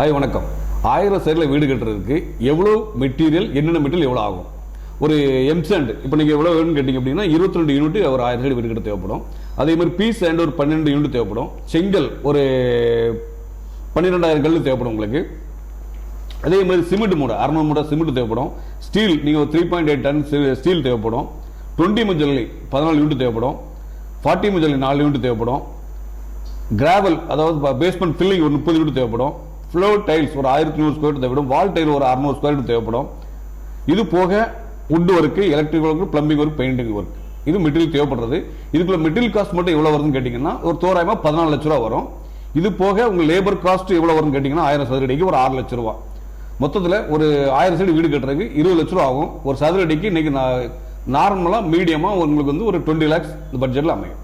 Hi வணக்கம். ஆயிரம் சைடில் வீடு கட்டுறதுக்கு எவ்வளோ மெட்டீரியல் என்னென்ன மெட்டீரியல் எவ்வளோ ஆகும்? ஒரு எம்சேண்ட் இப்போ நீங்கள் எவ்வளோ வேணும்னு கேட்டிங்க அப்படின்னா இருபத்தி ரெண்டு யூனிட் ஒரு ஆயிரம் சைடு வீடு கட்ட தேவைப்படும். அதே மாதிரி பீஸ் அண்ட் ஒரு பன்னெண்டு யூனிட் தேவைப்படும். செங்கல் ஒரு பன்னிரெண்டாயிரம் கல் தேவைப்படும் உங்களுக்கு. அதே மாதிரி சிமெண்ட் மூடை அறுநூறு மூடை சிமெண்ட் தேவைப்படும். ஸ்டீல் நீங்கள் three point eight ton steel தேவைப்படும். டுவெண்ட்டி மஞ்சள்ளி பதினாலு யூனிட் தேவைப்படும். ஃபார்ட்டி மஞ்சள்ளி நாலு யூனிட் தேவைப்படும். கிராவல் அதாவது பேஸ்மெண்ட் ஃபில்லிங் ஒரு முப்பது யூனிட் தேவைப்படும். ஃப்ளோர் டைல்ஸ் ஒரு ஆயிரத்தி நூறு ஸ்கொயர் தேவைப்படும் வால் டைல் ஒரு அறுநூறு ஸ்கொயர் தேவைப்படும். இது போக wood work electric work plumbing work painting work இது மெட்டீரியல் தேவைப்படுறது. இதுக்குள்ள மெட்டீரியல் காஸ்ட் மட்டும் எவ்வளோ வருதுன்னு கேட்டிங்கன்னா ஒரு தோராயமாக பதினாலு லட்ச ரூபா வரும். இது போக உங்கள் லேபர் காஸ்ட் எவ்வளோ வரும்னு கேட்டிங்கன்னா ஆயிரம் சதுர அடிக்கு ஒரு ஆறு லட்ச ரூபா. மொத்தத்தில் ஒரு ஆயிரம் சைடு வீடு கட்டுறதுக்கு இருபது லட்ச ரூபா ஆகும். ஒரு சதுர அடிக்கு இன்னைக்கு நார்மலாக மீடியமாக உங்களுக்கு வந்து ஒரு டுவெண்ட்டி லேக்ஸ் இந்த பட்ஜெட்டில் அமையும்.